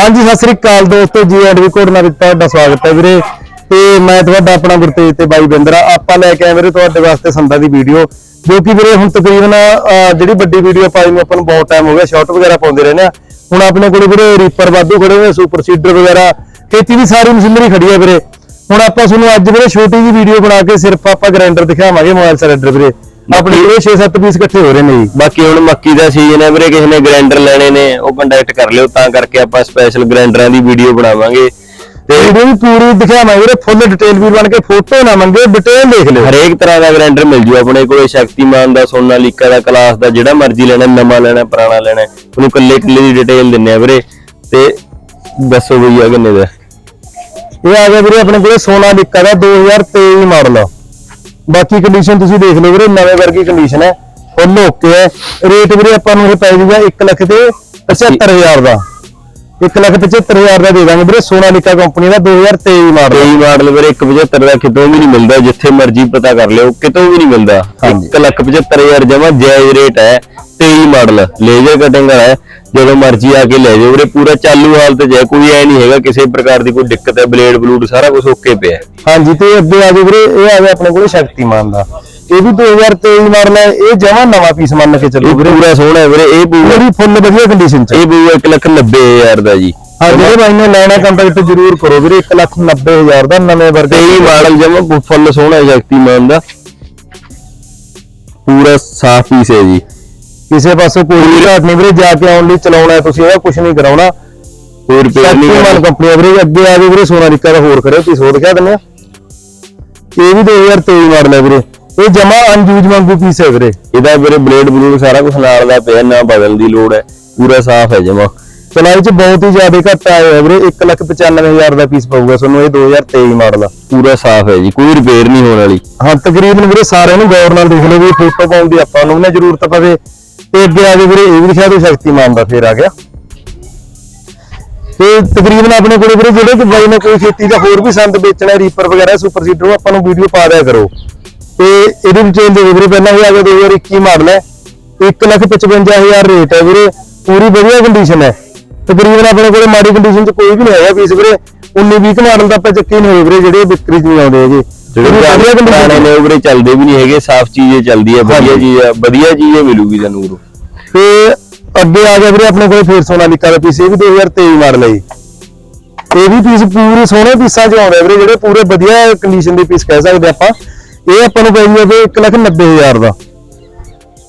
ਹਾਂਜੀ, ਸਤਿ ਸ੍ਰੀ ਅਕਾਲ ਦੋਸਤੋ, ਜੀ ਐਂਡ ਵੀ ਵਿੱਚ ਤੁਹਾਡਾ ਸਵਾਗਤ ਹੈ ਵੀਰੇ। ਤੇ ਮੈਂ ਤੁਹਾਡਾ ਆਪਣਾ ਗੁਰਤੇਜ ਤੇ ਬਾਈ ਬਿੰਦਰਾ। ਆਪਾਂ ਲੈ ਕੇ ਆਏ ਵੀਰੇ ਤੁਹਾਡੇ ਵਾਸਤੇ ਸੰਦਾ ਦੀ ਵੀਡੀਓ, ਜੋ ਕਿ ਵੀਰੇ ਹੁਣ ਤਕਰੀਬਨ ਜਿਹੜੀ ਵੱਡੀ ਵੀਡੀਓ ਪਾਈ ਨੂੰ ਆਪਾਂ ਨੂੰ ਬਹੁਤ ਟਾਈਮ ਹੋ ਗਿਆ ਸ਼ਾਰਟ ਵਗੈਰਾ ਪਾਉਂਦੇ ਰਹਿੰਦੇ ਆ। ਹੁਣ ਆਪਣੇ ਕੋਲ ਵੀਰੇ ਰੀਪਰ ਵਾਧੂ ਖੜੇ ਹੋਏ ਸੁਪਰ ਸੀਡਰ ਵਗੈਰਾ, ਖੇਤੀ ਦੀ ਸਾਰੀ ਮਸ਼ੀਨਰੀ ਖੜੀ ਹੈ ਵੀਰੇ। ਹੁਣ ਆਪਾਂ ਤੁਹਾਨੂੰ ਅੱਜ ਵੀਰੇ ਛੋਟੀ ਜੀ ਵੀਡੀਓ ਬਣਾ ਕੇ ਸਿਰਫ ਆਪਾਂ ਗ੍ਰਾਈਂਡਰ ਦਿਖਾਵਾਂਗੇ ਮੋਬਾਈਲ ਸਿਲੰਡਰ ਵੀਰੇ। ਆਪਣੇ ਕੋਲ 6-7 ਪੀਸ ਇਕੱਠੇ ਹੋ ਰਹੇ ਨੇ ਜੀ। ਬਾਕੀ ਹੁਣ ਮੱਕੀ ਦਾ ਸੀਜ਼ਨ ਹੈ ਵੀਰੇ ਕਿਸੇ ਨੇ ਗ੍ਰਾਈਂਡਰ ਲੈਣੇ ਨੇ ਉਹ ਕੰਟੈਕਟ ਕਰ ਲਿਓ ਤਾਂ ਕਰਕੇ ਆਪਾਂ ਸਪੈਸ਼ਲ ਗ੍ਰਾਈਂਡਰਾਂ ਦੀ ਵੀਡੀਓ ਬਣਾਵਾਂਗੇ। ਤੇ ਵੀਡੀਓ ਵੀ ਪੂਰੀ ਦਿਖਾਵਾਂਗੇ ਵੀਰੇ ਫੁੱਲ ਡਿਟੇਲ ਵੀ ਬਣ ਕੇ ਫੋਟੋ ਨਾ ਮੰਗੇ ਡਿਟੇਲ ਦੇਖ ਲਿਓ। ਹਰੇਕ ਤਰ੍ਹਾਂ ਦਾ ਗ੍ਰਾਈਂਡਰ ਮਿਲ ਜੂ ਆਪਣੇ ਕੋਲੇ ਸ਼ਕਤੀਮਾਨ ਦਾ ਸੋਨਾਲੀਕਾ ਦਾ ਕਲਾਸ ਦਾ ਜਿਹੜਾ ਮਰਜ਼ੀ ਲੈਣਾ ਨਵਾਂ ਲੈਣਾ ਪੁਰਾਣਾ ਲੈਣਾ ਉਹਨੂੰ ਕੱਲੇ ਕੱਲੇ ਦੀ ਡਿਟੇਲ ਦਿੰਨੇ ਆ ਵੀਰੇ। ਤੇ ਦੱਸੋ ਬਈ ਆ ਕਿੰਨੇ ਦਾ? ਇਹ ਆ ਗਿਆ ਵੀਰੇ ਆਪਣੇ ਕੋਲੇ ਸੋਨਾ ਲਿਕਾ ਦਾ 2023 ਮਾਡਲ ਬਾਕੀ ਕੰਡੀਸ਼ਨ ਤੁਸੀਂ ਦੇਖ ਲਓ ਵੀਰੇ, ਨਵੇਂ ਵਰਗੀ ਕੰਡੀਸ਼ਨ ਹੈ ਫੁੱਲ ਓਕੇ ਹੈ। ਰੇਟ ਵੀਰੇ ਆਪਾਂ ਨੂੰ ਇਹ ਪੈ ਜਾਊਗਾ 1 ਲੱਖ ਤੇ 75000 ਦਾ। 1 ਲੱਖ ਤੇ 75000 ਦਾ ਦੇ ਦਾਂਗੇ ਵੀਰੇ ਸੋਨਾ ਲਿਕਾ ਕੰਪਨੀ ਦਾ 2023 ਮਾਡਲ 23 ਮਾਡਲ ਵੀਰੇ 175 ਦਾ ਕਿਤੋਂ ਵੀ ਨਹੀਂ ਮਿਲਦਾ ਜਿੱਥੇ ਮਰਜ਼ੀ ਪਤਾ ਕਰ ਲਿਓ ਕਿਤੋਂ ਵੀ ਨਹੀਂ ਮਿਲਦਾ ਹਾਂਜੀ। 175000 ਜਮਾ ਜਾਇਜ਼ ਰੇਟ ਹੈ 23 ਮਾਡਲ ਲੇਜ਼ਰ ਕਟਿੰਗ ਹੈ ਜਦੋਂ ਮਰਜ਼ੀ ਆ ਕੇ ਲੈ ਜਾਓ ਵੀਰੇ ਪੂਰਾ ਚਾਲੂ ਹਾਲਤ ਹੈ ਕੋਈ ਐ ਨਹੀਂ ਹੈਗਾ ਕਿਸੇ ਪ੍ਰਕਾਰ ਦੀ ਕੋਈ ਦਿੱਕਤ ਹੈ ਬਲੇਡ ਬਲੂਡ ਸਾਰਾ ਕੁਝ ਓਕੇ ਪਿਆ। ਹਾਂਜੀ ਤੇ ਅੱਗੇ ਆ ਜਾਓ ਵੀਰੇ ਇਹ ਆ ਗਿਆ ਆਪਣੇ ਕੋਲੇ ਸ਼ਕਤੀਮਾਨ ਦਾ ਇਹ ਵੀ 2023 ਮਾਡਲ ਹੈ ਇਹ ਜਮਾ ਨਵਾਂ ਪੀਸ ਮੰਨ ਕੇ ਚੱਲੋ ਵੀਰੇ। ਪੂਰਾ ਸੋਹਣਾ ਹੈ ਵੀਰੇ ਇਹ ਪੂਰਾ ਫੁੱਲ ਵਧੀਆ ਕੰਡੀਸ਼ਨ ਚ। ਇਹ ਪੂਰਾ 190000 ਦਾ ਜੀ। ਹਾਂ ਜਿਹੜੇ ਬਾਈ ਨੇ ਲੈਣਾ ਕੰਟੈਕਟ ਜ਼ਰੂਰ ਕਰੋ ਵੀਰੇ 190000 ਦਾ ਨਵੇਂ ਵਰਗੇ 23 ਮਾਡਲ ਜਮਾ ਫੁੱਲ ਸੋਹਣਾ ਹੈ ਸ਼ਕਤੀਮਾਨ ਦਾ। ਪੂਰਾ ਸਾਫ਼ ਪੀਸ ਹੈ ਜੀ। ਕਿਸੇ ਪਾਸੋਂ ਕੋਈ ਵੀ ਘਾਟ ਨਹੀਂ ਵੀਰੇ ਜਾ ਕੇ ਆਉਣ ਲਈ ਚਲਾਉਣਾ ਤੁਸੀਂ ਇਹਦਾ ਕੁਝ ਨਹੀਂ ਕਰਾਉਣਾ। ਕੋਈ ਰਿਪੇਅਰ ਨਹੀਂ ਸ਼ਕਤੀਮਾਨ ਕੰਪਨੀ ਵੀਰੇ ਅੱਗੇ ਆ ਜਾਓ ਵੀਰੇ ਸੋਨਾਲੀਕਾ ਦਾ ਹੋਰ ਕਰਿਓ ਤੁਸੀਂ ਹੋਰ ਦਿਖਾ ਦਿੰਦੇ ਆ। ਇਹ ਵੀ 2023 ਮਾਡਲ ਹੈ ਵੀਰੇ। ਇਹ ਜਮਾ ਅਨਯੂਜ਼ ਵਾਂਗੂ ਪੀਸ ਹੈ ਵੀਰੇ? ਇਹਦਾ ਵੀਰੇ ਬਲੇਡ ਬਲੂਡ ਸਾਰਾ ਕੁਝ ਨਾਲ ਦਾ ਪਿਆ ਨਾ ਬਦਲਣ ਦੀ ਲੋੜ ਹੈ ਪੂਰਾ ਸਾਫ਼ ਹੈ ਜਮਾ। ਚਲਾਈ ਚ ਬਹੁਤ ਹੀ ਜ਼ਿਆਦਾ ਘੱਟ ਆਇਆ ਹੋਇਆ ਵੀਰੇ 195000 ਦਾ ਪੀਸ ਪਊਗਾ ਤੁਹਾਨੂੰ ਇਹ 2023 ਮਾਡਲ ਆ। ਪੂਰਾ ਸਾਫ਼ ਹੈ ਜੀ ਕੋਈ ਰਿਪੇਅਰ ਨਹੀਂ ਹੋਣ ਵਾਲੀ। ਹਾਂ ਤਕਰੀਬਨ ਵੀਰੇ ਸਾਰਿਆਂ ਨੂੰ ਗੌਰ ਨਾਲ ਦੇਖ ਲਓ ਵੀ ਫੋਟੋ ਪਾਉਣ ਦੀ ਆਪਾਂ ਨੂੰ ਨਾ ਜ਼ਰੂਰਤ ਪਵੇ। ਤੇ ਅੱਗੇ ਆ ਗਏ ਵੀਰੇ ਇਹ ਵੀ ਦਿਖਾ ਦਿਓ ਸ਼ਕਤੀਮਾਨ ਦਾ ਫੇਰ ਆ ਗਿਆ। ਤੇ ਤਕਰੀਬਨ ਆਪਣੇ ਕੋਲੇ ਵੀਰੇ ਜਿਹੜੇ ਕਿ ਬਾਈ ਨੇ ਕੋਈ ਖੇਤੀ ਦਾ ਹੋਰ ਵੀ ਸੰਦ ਵੇਚਣਾ ਰੀਪਰ ਵਗੈਰਾ ਸੁਪਰ ਸੀਡਰ ਆਪਾਂ ਨੂੰ ਵੀਡੀਓ ਪਾ ਦਿਆ ਕਰੋ। ਤੇ ਇਹਦੀ ਡਿਟੇਲ ਦੇ ਵੀਰੇ ਪਹਿਲਾਂ ਇਹ ਆ ਗਿਆ 2021 ਮਾਡਲ ਹੈ। 155000 ਰੇਟ ਹੈ ਵੀਰੇ। ਪੂਰੀ ਵਧੀਆ ਕੰਡੀਸ਼ਨ ਹੈ। ਤਕਰੀਬਨ ਆਪਣੇ ਕੋਲੇ ਮਾੜੀ ਕੰਡੀਸ਼ਨ 'ਚ ਕੋਈ ਵੀ ਨਹੀਂ ਹੈਗਾ ਪੀਸ ਵੀਰੇ। 19 20 ਮਾਡਲ ਦਾ ਆਪਾਂ ਚੱਕੇ ਨਹੀਂ ਹੋਏ ਵੀਰੇ ਜਿਹੜੇ ਵਿਕਰੀ 'ਚ ਨਹੀਂ ਆਉਂਦੇ ਹੈਗੇ। ਜਿਹੜੇ ਪੂਰੀ ਵਧੀਆ ਪੁਰਾਣੇ condition ਨੇ ਉਹ ਵੀਰੇ ਚੱਲਦੇ ਵੀ ਨਹੀਂ ਹੈਗੇ ਸਾਫ਼ ਚੀਜ਼ੇ ਚੱਲਦੀ ਹੈ ਵਧੀਆ ਹਾਂਜੀ। ਚੀਜ਼ ਹੈ ਵਧੀਆ ਚੀਜ਼ ਹੈ ਮਿਲੂਗੀ ਤੁਹਾਨੂੰ ਉਰੋਂ। ਤੇ ਅੱਗੇ ਆ ਗਿਆ ਵੀਰੇ ਆਪਣੇ ਕੋਲ ਫੇਰ ਸੋਨਾਲੀਕਾ ਦਾ ਪੀਸ ਇਹ ਵੀ 2023 ਮਾਡਲ ਹੈ ਜੀ। ਇਹ ਵੀ ਪੀਸ ਪੂਰੇ ਸੋਹਣੇ ਪੀਸਾਂ 'ਚ ਆਉਂਦੇ ਵੀਰੇ ਜਿਹੜੇ ਪੂਰੇ ਵਧੀਆ ਕੰਡੀਸ਼ਨ ਦੇ ਪੀਸ ਕਹਿ ਸਕਦੇ ਆਪਾਂ। ਇਹ ਆਪਾਂ ਨੂੰ ਪੈ ਜੂਗਾ ਵੀ 190000 ਦਾ।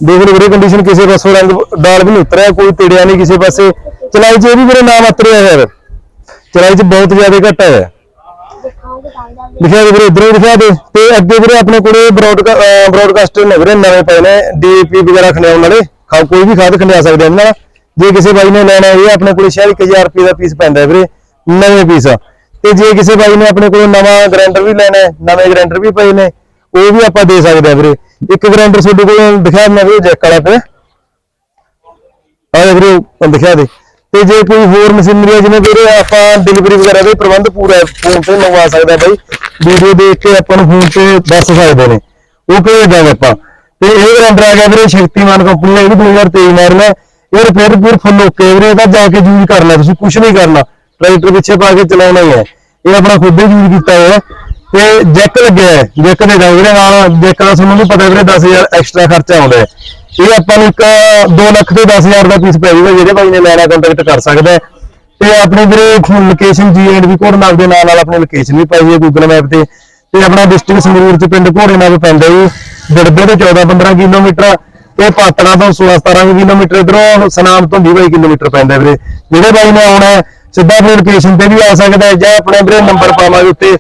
ਦੇਖ ਲਓ ਵੀਰੇ ਕੰਡੀਸ਼ਨ ਕਿਸੇ ਪਾਸੋਂ ਰੰਗ ਡਾਲ ਵੀ ਨਹੀਂ ਉਤਰਿਆ, ਕੋਈ ਤੇੜਿਆ ਨਹੀਂ ਕਿਸੇ ਪਾਸੇ। ਚਲਾਈ 'ਚ ਇਹ ਵੀ ਵੀਰੇ ਨਾਮ ਉਤਰਿਆ ਹੈ ਚਲਾਈ 'ਚ ਬਹੁਤ ਜ਼ਿਆਦਾ ਘਟਾ ਹੈ ਲਿਖਿਆ ਦੇ ਵੀਰੇ, ਇਧਰੋਂ ਲਿਖਿਆ ਦੇ। ਤੇ ਅੱਗੇ ਵੀਰੇ, ਆਪਣੇ ਕੋਲੇ ਬ੍ਰੌਡਕਾਸਟਰ ਨੇ ਵੀਰੇ, ਨਵੇਂ ਪਏ ਨੇ ਡੀਏਪੀ ਵਗੈਰਾ ਖੰਡਿਆਉਣ ਵਾਲੇ। ਖਾ ਕੋਈ ਵੀ ਖਾਦ ਖੰਡਿਆ ਸਕਦੇ ਇਹਨਾਂ ਨਾਲ। ਜੇ ਕਿਸੇ ਬਾਈ ਨੇ ਲੈਣਾ ਇਹ ਆਪਣੇ ਕੋਲੇ ਸ਼ਾਇਦ 1000 ਰੁਪਏ ਦਾ ਪੀਸ ਪੈਂਦਾ ਹੈ ਵੀਰੇ, ਨਵੇਂ ਪੀਸ ਤੇ ਜੇ ਕਿਸੇ ਬਾਈ ਨੇ ਆਪਣੇ ਕੋਲ ਨਵਾਂ ਗ੍ਰੈਂਡਰ ਵੀ ਲੈਣਾ ਨਵੇਂ ਗ੍ਰਾਈਂਡਰ ਵੀ ਪਏ ਨੇ ਉਹ ਵੀ ਆਪਾਂ ਦੇ ਸਕਦੇ ਆ ਵੀਰੇ। ਇੱਕ ਗ੍ਰਾਈਂਡਰ ਤੁਹਾਡੇ ਕੋਲ ਦਿਖਾ ਦਿੰਦਾ ਵੀਰੇ, ਜੈਕ ਵਾਲਾ ਪਿਆ। ਆਹ ਵੀਰੇ ਦਿਖਾ ਦੇ। ਤੇ ਜੇ ਕੋਈ ਹੋਰ ਮਸ਼ੀਨਰੀ ਹੈ ਜਿਵੇਂ ਵੀਰੇ ਆਪਾਂ ਡਿਲੀਵਰੀ ਵਗੈਰਾ ਦੇ ਪ੍ਰਬੰਧ ਪੂਰਾ ਫੋਨ ਤੇ ਮੰਗਵਾ ਸਕਦਾ ਬਾਈ। ਵੀਡੀਓ ਦੇਖ ਕੇ ਆਪਾਂ ਨੂੰ ਫੋਨ ਤੇ ਦੱਸ ਸਕਦੇ ਨੇ। ਉਹ ਭੇਜ ਦਾਂਗੇ ਆਪਾਂ? ਤੇ ਇਹ ਗ੍ਰਾਈਂਡਰ ਆ ਗਿਆ ਵੀਰੇ, ਸ਼ਕਤੀਮਾਨ ਕੰਪਨੀ ਦਾ ਇਹ ਵੀ 2023 ਮਾਡਲ ਹੈ। ਇਹ ਰਿਪੇਅਰ ਪੂਰ ਫੁੱਲ ਓਕੇ ਵੀਰੇ ਇਹਦਾ ਜਾ ਕੇ ਯੂਜ਼ ਕਰਨਾ, ਤੁਸੀਂ ਕੁਝ ਨਹੀਂ ਕਰਨਾ। ਟਰੈਕਟਰ ਪਿੱਛੇ ਪਾ ਕੇ ਚਲਾਉਣਾ ਹੀ ਹੈ। ਇਹ ਆਪਣਾ ਖੁਦ ਹੀ ਯੂਜ਼ ਕੀਤਾ ਹੋਇਆ ਤੇ ਜੈਕ ਲੱਗਿਆ ਹੈ ਜੈਕ ਦੇ ਦਾਂਗੇ ਨਾਲ ਜੈਕ ਦਾ ਤੁਹਾਨੂੰ ਵੀ ਪਤਾ ਵੀਰੇ 10000 ਐਕਸਟਰਾ ਖਰਚਾ ਆਉਂਦਾ ਹੈ। ਇਹ ਆਪਾਂ ਨੂੰ ਇੱਕ 2 ਲੱਖ ਤੇ 10000 ਦਾ ਪੀਸ ਪੈ ਜਾਊਗਾ ਜਿਹੜੇ ਭਾਈ ਨੇ ਲੈਣਾ ਕੰਟੈਕਟ ਕਰ ਸਕਦਾ ਤੇ ਆਪਣੀ ਵੀਰੇ ਲੋਕੇਸ਼ਨ ਜੀ ਐਂਡ ਵੀ ਕੋਡ ਨਾਲ ਦੇ ਨਾਲ ਨਾਲ ਆਪਣੀ ਲੋਕੇਸ਼ਨ ਵੀ ਪਾਈ ਹੈ ਗੂਗਲ ਮੈਪ ਤੇ। ਤੇ ਆਪਣਾ ਡਿਸਟ੍ਰਿਕਟ ਸੰਗਰੂਰ ਚ ਪਿੰਡ ਘੋੜੇ ਨਾਲ ਪੈਂਦਾ ਜੀ। ਡੜਬੇ ਤੋਂ 14 15 ਕਿਲੋਮੀਟਰ ਤੇ ਪਾਤੜਾ ਤੋਂ 16 17 ਕਿਲੋਮੀਟਰ ਇਧਰੋਂ ਸਨਾਮ ਤੋਂ 20 ਕਿਲੋਮੀਟਰ ਪੈਂਦਾ ਵੀਰੇ। ਜਿਹੜੇ ਬਾਈ ਨੇ ਆਉਣਾ ਸਿੱਧਾ ਆਪਣੀ ਲੋਕੇਸ਼ਨ ਤੇ ਵੀ ਆ ਸਕਦਾ ਜਾਂ ਆਪਣੇ ਵੀਰੇ ਨੰਬਰ ਪਾਵਾਂਗੇ ਉੱਤੇ।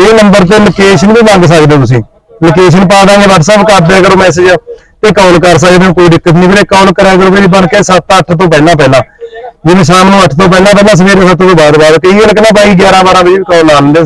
ਇਹ ਨੰਬਰ ਤੇ ਲੋਕੇਸ਼ਨ ਵੀ ਮੰਗ ਸਕਦੇ ਹੋ ਤੁਸੀਂ। ਲੋਕੇਸ਼ਨ ਪਾ ਦਾਂਗੇ, WhatsApp ਕਰ ਦਿਆ ਕਰੋ ਮੈਸੇਜ ਤੇ ਕਾਲ ਕਰ ਸਕਦੇ ਹੋ, ਕੋਈ ਦਿੱਕਤ ਨਹੀਂ ਵੀਰੇ ਕਾਲ ਕਰਿਆ ਕਰੋ ਵੀਰੇ ਬਣ ਕੇ 7 8 ਤੋਂ ਪਹਿਲਾਂ ਪਹਿਲਾਂ। ਜਿਵੇਂ ਸ਼ਾਮ ਨੂੰ 8 ਤੋਂ ਪਹਿਲਾਂ ਪਹਿਲਾਂ ਸਵੇਰੇ 7 ਤੋਂ ਬਾਅਦ ਬਾਅਦ। ਕਈ ਵਾਰ ਕਹਿੰਦਾ ਬਾਈ 11 12 ਵਜੇ ਕਾਲ ਲਾ ਲੈਂਦੇ